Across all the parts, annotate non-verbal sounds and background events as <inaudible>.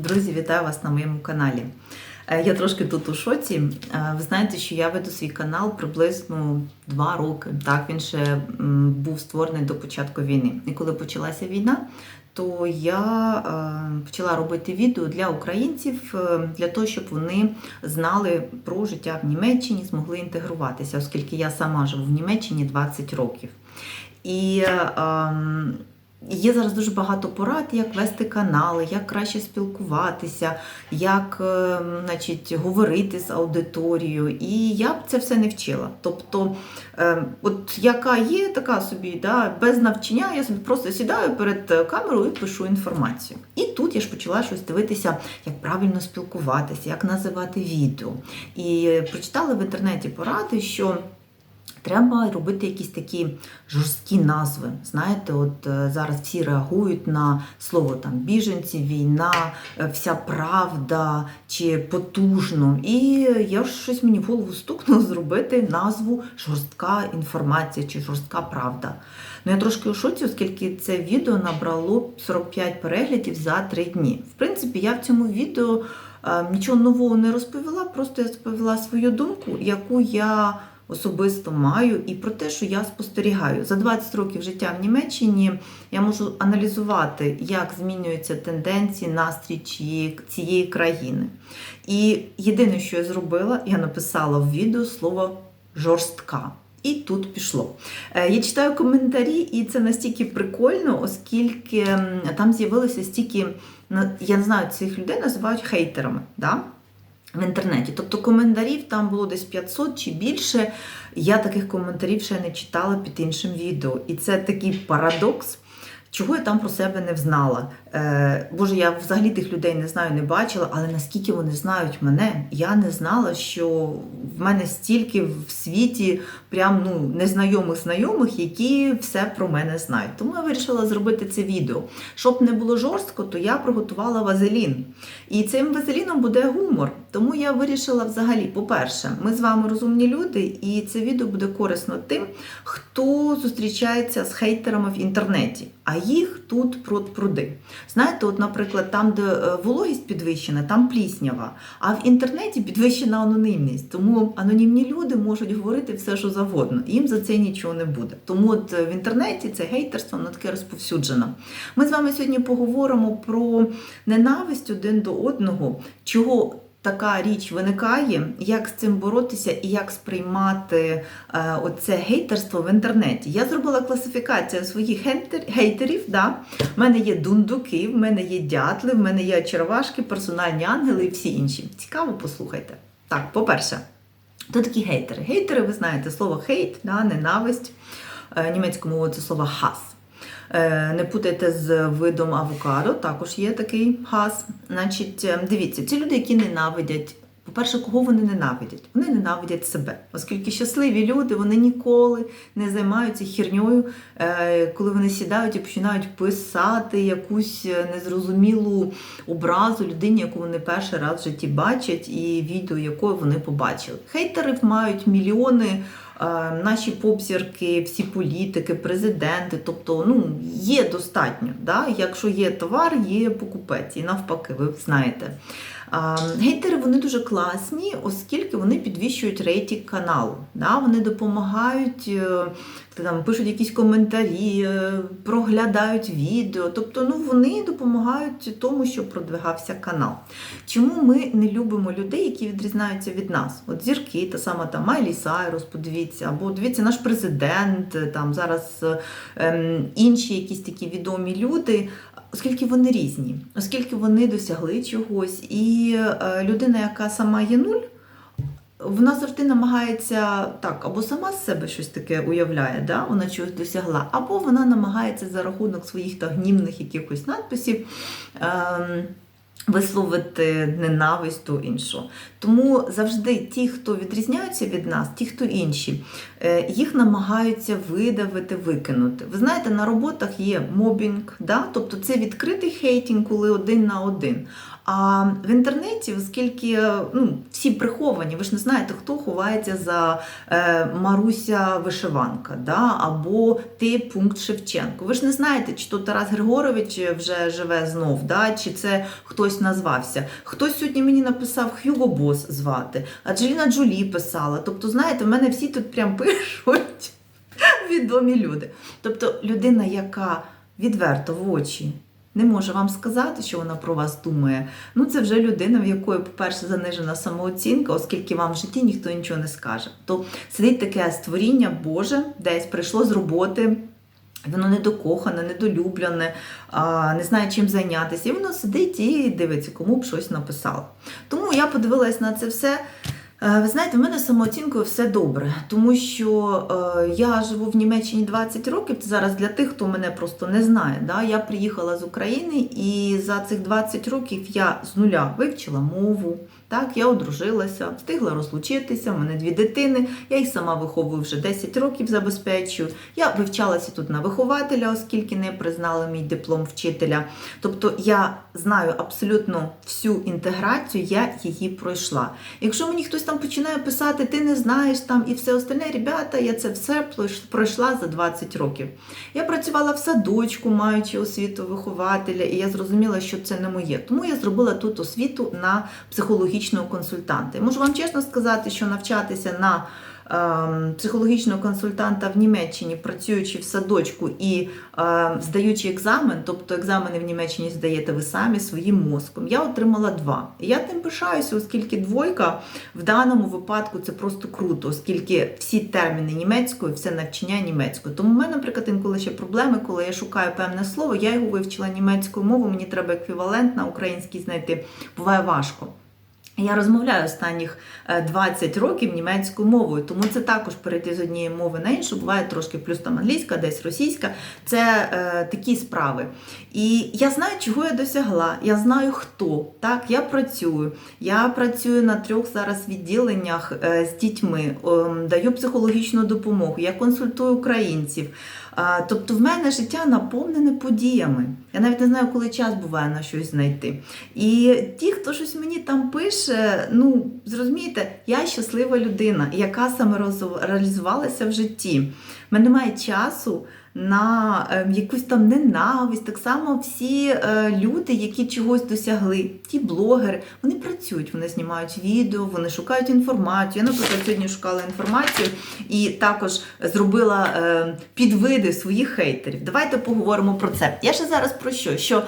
Друзі, вітаю вас на моєму каналі. Е, Я трошки тут у шоці. Е, Ви знаєте, що я веду свій канал приблизно два роки. Так, він ще був створений до початку війни. І коли почалася війна, то я е, почала робити відео для українців для того, щоб вони знали про життя в Німеччині, змогли інтегруватися, оскільки я сама живу в Німеччині 20 років. І ем, Є зараз дуже багато порад, як вести канали, як краще спілкуватися, як е, значить, говорити з аудиторією. І я б це все не вчила. Тобто, е, от яка є, така собі, да, без навчання, я собі просто сідаю перед камерою і пишу інформацію. І тут я ж почала щось дивитися, як правильно спілкуватися, як називати відео. І прочитала в інтернеті поради, що. Треба робити якісь такі жорсткі назви. Знаєте, от е, зараз всі реагують на слово там біженці, війна, е, вся правда чи потужно. І я щось мені в голову стукнуло <laughs> зробити назву жорстка інформація чи жорстка правда. Ну я трошки у шоці, оскільки це відео набрало 45 переглядів за 3 дні. В принципі, я в цьому відео е, нічого нового не розповіла, просто я розповіла свою думку, яку я особисто маю, і про те, що я спостерігаю. За 20 років життя в Німеччині я можу аналізувати, як змінюються тенденції, настрій цієї, країни. І єдине, що я зробила, я написала в відео слово жорстка. І тут пішло. Е, Я читаю коментарі, і це настільки прикольно, оскільки там з'явилося стільки, я не знаю, цих людей називають хейтерами. Да? В інтернеті. Тобто коментарів там було десь 500 чи більше. Я таких коментарів ще не читала під іншим відео. І це такий парадокс. Чого я там про себе не взнала? Е, Боже, я взагалі тих людей не знаю, не бачила, але наскільки вони знають мене, я не знала, що в мене стільки в світі прям ну, незнайомих знайомих, які все про мене знають. Тому я вирішила зробити це відео. Щоб не було жорстко, то я приготувала вазелін. І цим вазеліном буде гумор. Тому я вирішила взагалі, по-перше, ми з вами розумні люди, і це відео буде корисно тим, хто зустрічається з хейтерами в інтернеті. А їх тут пруд пруди. Знаєте, от, наприклад, там, де е, вологість підвищена, там пліснява, а в інтернеті підвищена анонімність. Тому анонімні люди можуть говорити все, що завгодно. Їм за це нічого не буде. Тому от е, в інтернеті це гейтерство воно таке розповсюджено. Ми з вами сьогодні поговоримо про ненависть один до одного, чого. Така річ виникає, як з цим боротися і як сприймати е, оце гейтерство в інтернеті. Я зробила класифікацію своїх гейтер- гейтерів. Да? В мене є дундуки, в мене є дятли, в мене є червашки, персональні ангели і всі інші. Цікаво, послухайте. Так, по-перше, хто такі гейтери? Гейтери, ви знаєте, слово хейт, да, ненависть. Е, Німецькою мовою це слово хас. Е, Не путайте з видом авокадо, також є такий хас. Значить, е, дивіться, ці люди, які ненавидять. По-перше, кого вони ненавидять? Вони ненавидять себе, оскільки щасливі люди вони ніколи не займаються хірньою, е, коли вони сідають і починають писати якусь е, незрозумілу образу людині, яку вони перший раз в житті бачать, і відео якої вони побачили. Хейтерів мають мільйони. е, Наші попзірки, всі політики, президенти, тобто ну, є достатньо. Да? Якщо є товар, є покупець. І навпаки, ви знаєте. Гейтери вони дуже класні, оскільки вони підвищують рейтинг каналу. Да? Вони допомагають, е, там, пишуть якісь коментарі, е, проглядають відео. Тобто ну, вони допомагають тому, щоб продвигався канал. Чому ми не любимо людей, які відрізняються від нас? От зірки, та сама там Майлі Сайрус, подивіться, або дивіться, наш президент, е, там зараз ем, інші якісь такі відомі люди оскільки вони різні, оскільки вони досягли чогось, і е, людина, яка сама є нуль, вона завжди намагається так, або сама з себе щось таке уявляє, да? вона чогось досягла, або вона намагається за рахунок своїх та гнівних якихось надписів. Ем, Висловити ненависть до іншого. Тому завжди ті, хто відрізняються від нас, ті, хто інші, е, їх намагаються видавити, викинути. Ви знаєте, на роботах є мобінг, да? тобто це відкритий хейтінг, коли один на один. А в інтернеті, оскільки ну, всі приховані, ви ж не знаєте, хто ховається за е, Маруся Вишиванка да? або ти пункт Шевченко. Ви ж не знаєте, чи то Тарас Григорович вже живе знов, да? чи це хтось назвався. Хтось сьогодні мені написав Хьюго Бос звати, Аджеліна Джолі писала. Тобто, знаєте, в мене всі тут прям <laughs> пишуть відомі люди. Тобто людина, яка відверто в очі не може вам сказати, що вона про вас думає. Ну, це вже людина, в якої, по-перше, занижена самооцінка, оскільки вам в житті ніхто нічого не скаже. То сидить таке створіння Боже, десь прийшло з роботи. Воно недокохане, недолюблене, не знає, чим зайнятися. І воно сидить і дивиться, кому б щось написало. Тому я подивилась на це все. Е, Ви знаєте, в мене самооцінкою все добре, тому що е, я живу в Німеччині 20 років. Це зараз для тих, хто мене просто не знає. Да? Я приїхала з України і за цих 20 років я з нуля вивчила мову. Так, я одружилася, встигла розлучитися, в мене дві дитини, я їх сама виховую вже 10 років забезпечую. Я вивчалася тут на вихователя, оскільки не признали мій диплом вчителя. Тобто я знаю абсолютно всю інтеграцію, я її пройшла. Якщо мені хтось там починає писати, ти не знаєш там і все остальне, ребята, я це все пройшла за 20 років. Я працювала в садочку, маючи освіту вихователя, і я зрозуміла, що це не моє. Тому я зробила тут освіту на психологічному консультанта. І Можу вам чесно сказати, що навчатися на ем, психологічного консультанта в Німеччині, працюючи в садочку і е, здаючи екзамен, тобто екзамени в Німеччині здаєте ви самі своїм мозком, я отримала два. Я тим пишаюся, оскільки двойка в даному випадку це просто круто, оскільки всі терміни німецької, все навчання німецькою. Тому в мене, наприклад, інколи ще проблеми, коли я шукаю певне слово, я його вивчила німецькою мовою, мені треба еквівалент на українській знайти. Буває важко. Я розмовляю останніх 20 років німецькою мовою, тому це також перейти з однієї мови на іншу, буває трошки плюс там англійська, десь російська. Це е, такі справи. І я знаю, чого я досягла. Я знаю хто. Так, я працюю. Я працюю на трьох зараз відділеннях е, з дітьми, е, даю психологічну допомогу, я консультую українців. Тобто в мене життя наповнене подіями. Я навіть не знаю, коли час буває на щось знайти. І ті, хто щось мені там пише, ну зрозумієте, я щаслива людина, яка саме реалізувалася в житті. В мене немає часу. На е, якусь там ненависть, так само всі е, люди, які чогось досягли, ті блогери, вони працюють, вони знімають відео, вони шукають інформацію. Я, наприклад, сьогодні шукала інформацію і також зробила е, підвиди своїх хейтерів. Давайте поговоримо про це. Я ще зараз про що? Що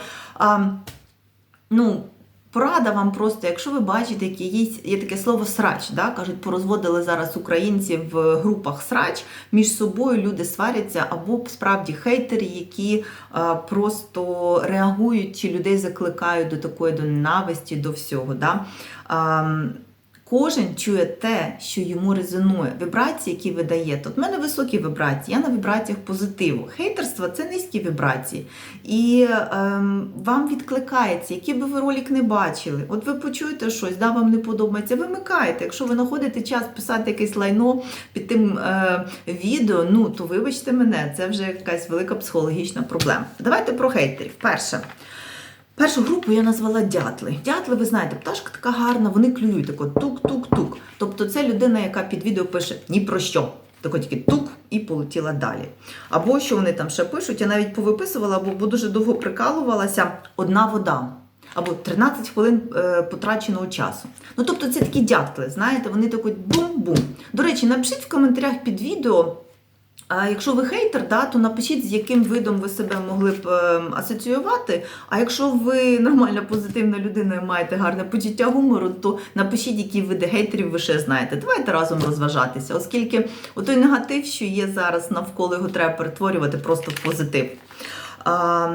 ну, Порада вам просто, якщо ви бачите, які є, таке слово срач, да? кажуть, порозводили зараз українці в групах срач, між собою люди сваряться, або справді хейтери, які а, просто реагують чи людей закликають до такої до ненависті, до всього. Да? А, Кожен чує те, що йому резонує. Вібрації, які ви даєте. От в мене високі вібрації, я на вібраціях позитиву. Хейтерство це низькі вібрації. І ем, вам відкликається, який би ви ролик не бачили. От ви почуєте щось, да, вам не подобається, вимикаєте. Якщо ви знаходите час писати якесь лайно під тим е, відео, ну то вибачте мене, це вже якась велика психологічна проблема. Давайте про хейтерів. Перше. Першу групу я назвала дятли. Дятли, ви знаєте, пташка така гарна, вони клюють тако тук-тук-тук. Тобто це людина, яка під відео пише ні про що. Тако тільки тук і полетіла далі. Або що вони там ще пишуть, я навіть повиписувала, бо дуже довго прикалувалася одна вода. Або 13 хвилин е, потраченого часу. Ну, тобто, це такі дятли, знаєте, вони такі бум-бум. До речі, напишіть в коментарях під відео. А якщо ви хейтер, да, то напишіть, з яким видом ви себе могли б е, асоціювати. А якщо ви нормальна позитивна людина і маєте гарне почуття гумору, то напишіть, які види хейтерів ви ще знаєте. Давайте разом розважатися, оскільки той негатив, що є зараз навколо його треба перетворювати просто в позитив. А,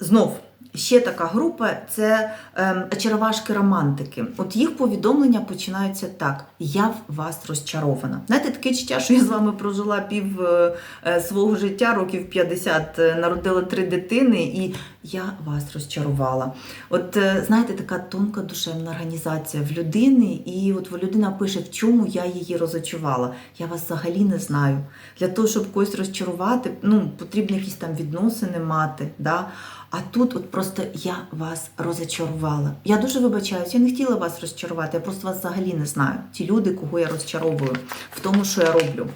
знов. Ще така група це ем, очаровашки романтики. От їх повідомлення починаються так: я в вас розчарована. Знаєте, таке чуття, що я з вами прожила пів е, свого життя, років 50, е, народила три дитини, і я вас розчарувала. От е, знаєте, така тонка душевна організація в людини, і от людина пише, в чому я її розочувала. Я вас взагалі не знаю. Для того, щоб когось розчарувати, ну, потрібно якісь там відносини мати. Да? А тут от просто я вас розчарувала. Я дуже вибачаюся, я не хотіла вас розчарувати, я просто вас взагалі не знаю. Ті люди, кого я розчаровую в тому, що я роблю.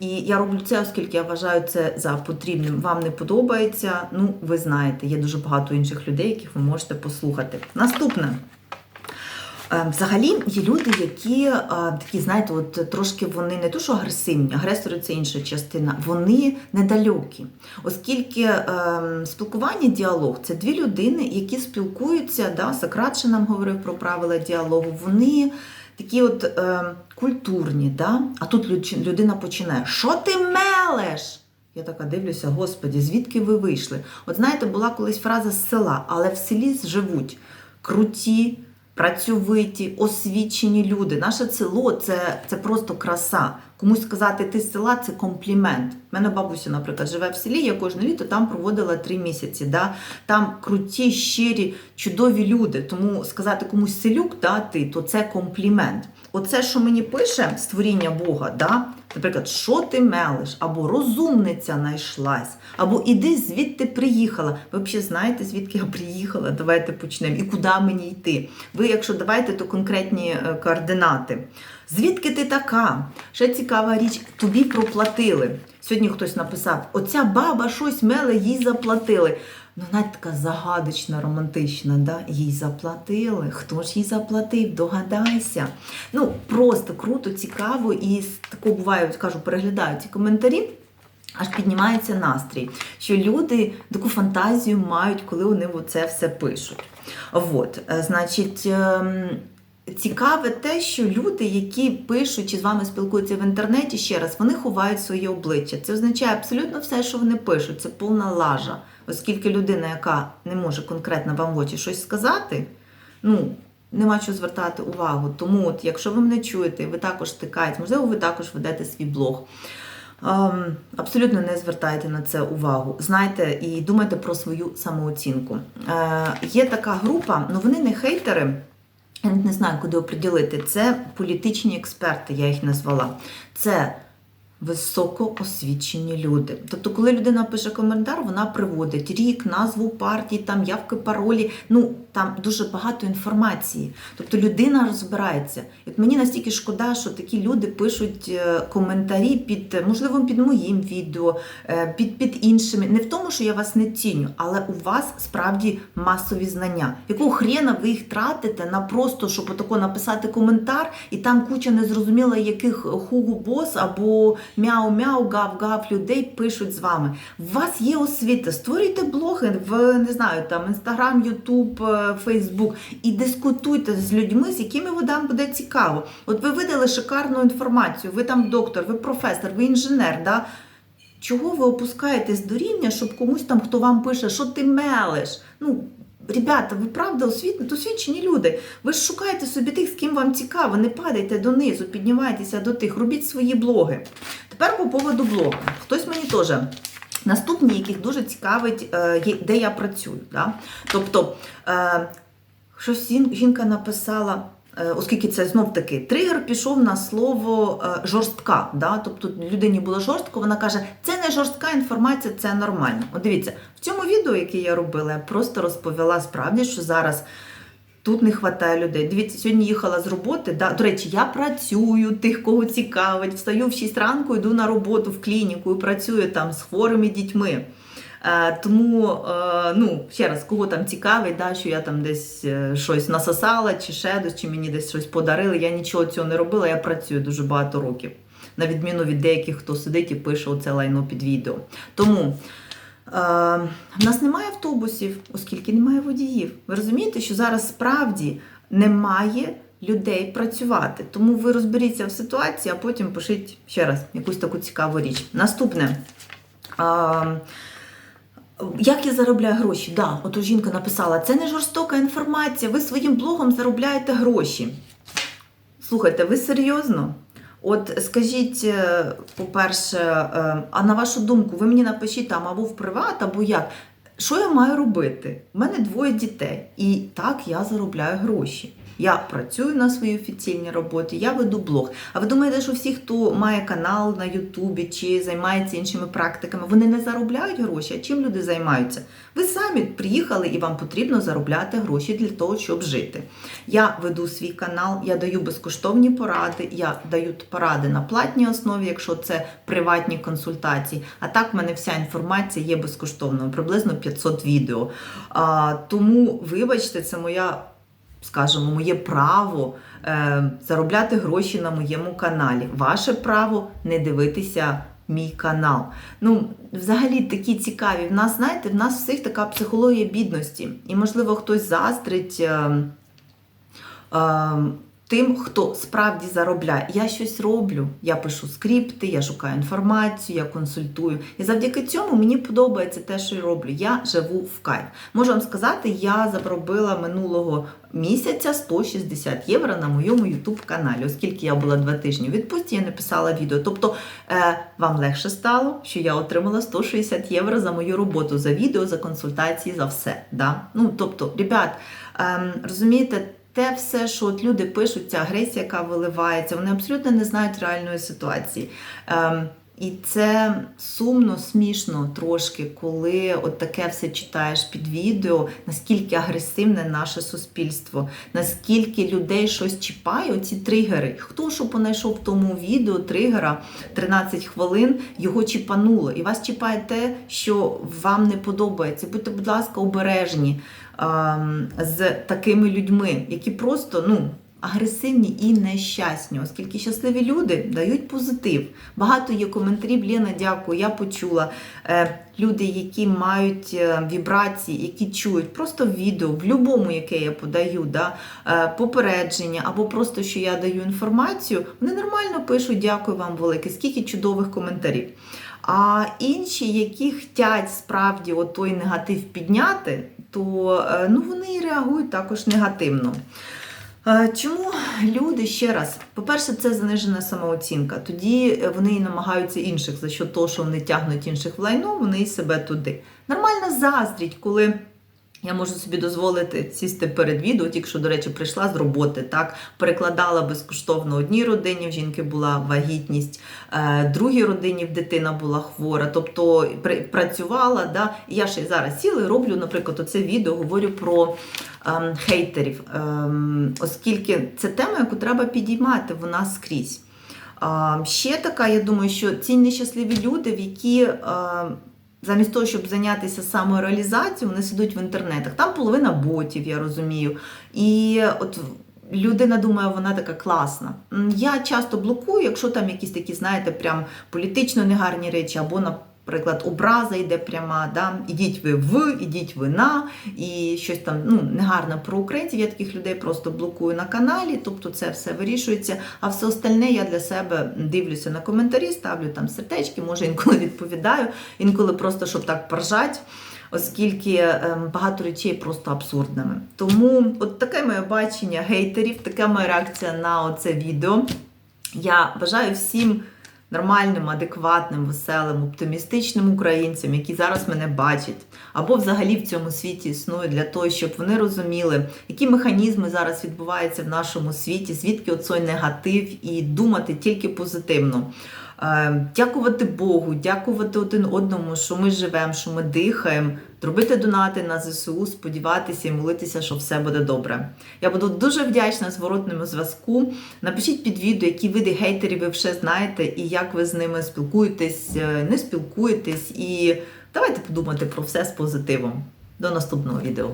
І я роблю це, оскільки я вважаю це за потрібним. Вам не подобається. Ну, ви знаєте, є дуже багато інших людей, яких ви можете послухати. Наступне. Е, Взагалі є люди, які е, такі, знаєте, от трошки вони не то, що агресивні, агресори це інша частина, вони недалекі. Оскільки е, спілкування, діалог це дві людини, які спілкуються, да, Сократ ще нам говорив про правила діалогу, вони такі от е, культурні, да? а тут людина починає: Що ти мелеш? Я така дивлюся, господі, звідки ви вийшли? От знаєте, була колись фраза з села, але в селі живуть круті, працьовиті, освічені люди. Наше село це, це просто краса. Комусь сказати ти з села це комплімент. У мене бабуся, наприклад, живе в селі, я кожне літо там проводила три місяці. Да? Там круті, щирі, чудові люди. Тому сказати комусь селюк, да, ти, то це комплімент. Оце, що мені пише створіння Бога, да? наприклад, що ти мелиш, або розумниця знайшлась, або іди звідти приїхала. Ви взагалі знаєте, звідки я приїхала? Давайте почнемо. І куди мені йти? Ви, якщо давайте, то конкретні е, координати. Звідки ти така? Ще цікава річ, тобі проплатили. Сьогодні хтось написав: оця баба щось меле, їй заплатили. Ну, навіть така загадочна, романтична, да? їй заплатили. Хто ж їй заплатив? Догадайся. Ну, просто круто, цікаво, і з такого буває, кажу, переглядаю ці коментарі. Аж піднімається настрій, що люди таку фантазію мають, коли вони це все пишуть. От, е, значить, ем, цікаве те, що люди, які пишуть чи з вами спілкуються в інтернеті, ще раз, вони ховають своє обличчя. Це означає абсолютно все, що вони пишуть, це повна лажа. Оскільки людина, яка не може конкретно вам в очі щось сказати, ну. Нема чого звертати увагу. Тому, от, якщо ви мене чуєте, ви також стикаєте, можливо, ви також ведете свій блог. Ем, абсолютно не звертайте на це увагу. Знайте і думайте про свою самооцінку. Е, є така група, ну вони не хейтери. Я не знаю, куди оприділити. Це політичні експерти, я їх назвала. Це високоосвічені люди. Тобто, коли людина пише коментар, вона приводить рік, назву партії, там явки, паролі. Ну там дуже багато інформації. Тобто людина розбирається. І От мені настільки шкода, що такі люди пишуть е, коментарі під, можливо, під моїм відео, е, під, під іншими. Не в тому, що я вас не ціню, але у вас справді масові знання. Якого хрена ви їх тратите на просто, щоб отако написати коментар, і там куча незрозуміло яких хугу-бос або мяу-мяу, гав-гав людей пишуть з вами. У вас є освіта, створюйте блоги в не знаю, там Інстаграм, Ютуб, Фейсбук і дискутуйте з людьми, з якими вам буде цікаво. От ви видали шикарну інформацію, ви там доктор, ви професор, ви інженер. Да? Чого ви опускаєтесь до рівня, щоб комусь там, хто вам пише, що ти мелиш? Ну, Ребята, ви правда освічені люди. Ви ж шукаєте собі тих, з ким вам цікаво, не падайте донизу, піднімайтеся до тих, робіть свої блоги. Тепер по поводу блогу. Хтось мені теж. Наступні, яких дуже цікавить, е, де я працюю. Да? Тобто, е, щось жінка написала, оскільки це знов таки тригер пішов на слово е, жорстка. Да? Тобто людині було жорстко, вона каже, це не жорстка інформація, це нормально. От дивіться, в цьому відео, яке я робила, я просто розповіла справді, що зараз. Тут не вистачає людей. Дивіться, сьогодні їхала з роботи. Да? До речі, я працюю, тих, кого цікавить. Встаю в 6 ранку, йду на роботу в клініку і працюю там з хворими дітьми. Е, тому, е, ну, ще раз, кого там цікавить, да, що я там десь е, щось насосала, чи ще чи мені десь щось подарили. Я нічого цього не робила, я працюю дуже багато років. На відміну від деяких, хто сидить і пише оце лайно під відео. Тому. В нас немає автобусів, оскільки немає водіїв. Ви розумієте, що зараз справді немає людей працювати. Тому ви розберіться в ситуації, а потім пишіть ще раз якусь таку цікаву річ. Наступне. Як я заробляю гроші? Да, от жінка написала, це не жорстока інформація, ви своїм блогом заробляєте гроші. Слухайте, ви серйозно? От скажіть, е, по-перше, е, а на вашу думку, ви мені напишіть там або в приват, або як. Що я маю робити? У мене двоє дітей, і так я заробляю гроші. Я працюю на своїй офіційній роботі, я веду блог. А ви думаєте, що всі, хто має канал на Ютубі чи займається іншими практиками, вони не заробляють гроші? А чим люди займаються? Ви самі приїхали і вам потрібно заробляти гроші для того, щоб жити. Я веду свій канал, я даю безкоштовні поради, я даю поради на платній основі, якщо це приватні консультації. А так в мене вся інформація є безкоштовною, приблизно 500 відео. А, тому, вибачте, це моя скажімо, моє право е, заробляти гроші на моєму каналі. Ваше право не дивитися мій канал. Ну, взагалі такі цікаві. В нас, знаєте, в нас всіх така психологія бідності. І, можливо, хтось заздрить. Е, е, Тим, хто справді заробляє. Я щось роблю, я пишу скрипти, я шукаю інформацію, я консультую. І завдяки цьому мені подобається те, що я роблю. Я живу в кайф. Можу вам сказати, я заробила минулого місяця 160 євро на моєму YouTube каналі, оскільки я була два тижні в відпустці, я не писала відео. Тобто е, вам легше стало, що я отримала 160 євро за мою роботу, за відео, за консультації, за все. Да? Ну, тобто, ребят, е, розумієте, те все, що от люди пишуть, ця агресія, яка виливається, вони абсолютно не знають реальної ситуації. Ем, і це сумно, смішно трошки, коли от таке все читаєш під відео, наскільки агресивне наше суспільство, наскільки людей щось чіпає, оці тригери. Хто що понайшов в тому відео тригера 13 хвилин, його чіпануло. І вас чіпає те, що вам не подобається. Будьте, будь ласка, обережні з такими людьми, які просто, ну. Агресивні і нещасні, оскільки щасливі люди дають позитив. Багато є коментарів. Ліна, дякую, я почула. Е, люди, які мають е, вібрації, які чують просто відео, в будь-якому, яке я подаю, да, е, попередження, або просто що я даю інформацію, вони нормально пишуть, дякую вам велике, скільки чудових коментарів. А інші, які хочуть справді той негатив підняти, то ну, вони реагують також негативно. Чому люди ще раз? По-перше, це занижена самооцінка. Тоді вони і намагаються інших за що того, що вони тягнуть інших в лайно, вони і себе туди. Нормальна заздріть, коли. Я можу собі дозволити сісти перед відео, тільки що, до речі, прийшла з роботи, так, перекладала безкоштовно одній родині, в жінки була вагітність, е, другій родині дитина була хвора, тобто працювала. Да, і я ще й зараз сіла і роблю, наприклад, оце відео, говорю про ем, хейтерів, ем, оскільки це тема, яку треба підіймати, вона скрізь. Ем, ще така, я думаю, що ці нещасливі люди, в які. Ем, Замість того, щоб зайнятися самореалізацією, вони сидуть в інтернетах. Там половина ботів, я розумію. І от людина думає, вона така класна. Я часто блокую, якщо там якісь такі, знаєте, прям політично негарні речі, або на Приклад, образа йде пряма, да? ідіть ви в, ідіть ви на, і щось там ну, негарно про українців. Я таких людей просто блокую на каналі, тобто це все вирішується. А все остальне я для себе дивлюся на коментарі, ставлю там сердечки, може інколи відповідаю, інколи просто щоб так поржать, оскільки ем, багато речей просто абсурдними. Тому от таке моє бачення гейтерів, така моя реакція на це відео. Я бажаю всім нормальним, адекватним, веселим, оптимістичним українцям, які зараз мене бачать, або взагалі в цьому світі існують для того, щоб вони розуміли, які механізми зараз відбуваються в нашому світі, звідки оцей негатив, і думати тільки позитивно. Е, дякувати Богу, дякувати один одному, що ми живемо, що ми дихаємо, робити донати на ЗСУ, сподіватися і молитися, що все буде добре. Я буду дуже вдячна зворотному зв'язку. Напишіть під відео, які види гейтерів ви вже знаєте, і як ви з ними спілкуєтесь, е, не спілкуєтесь. І давайте подумати про все з позитивом. До наступного відео.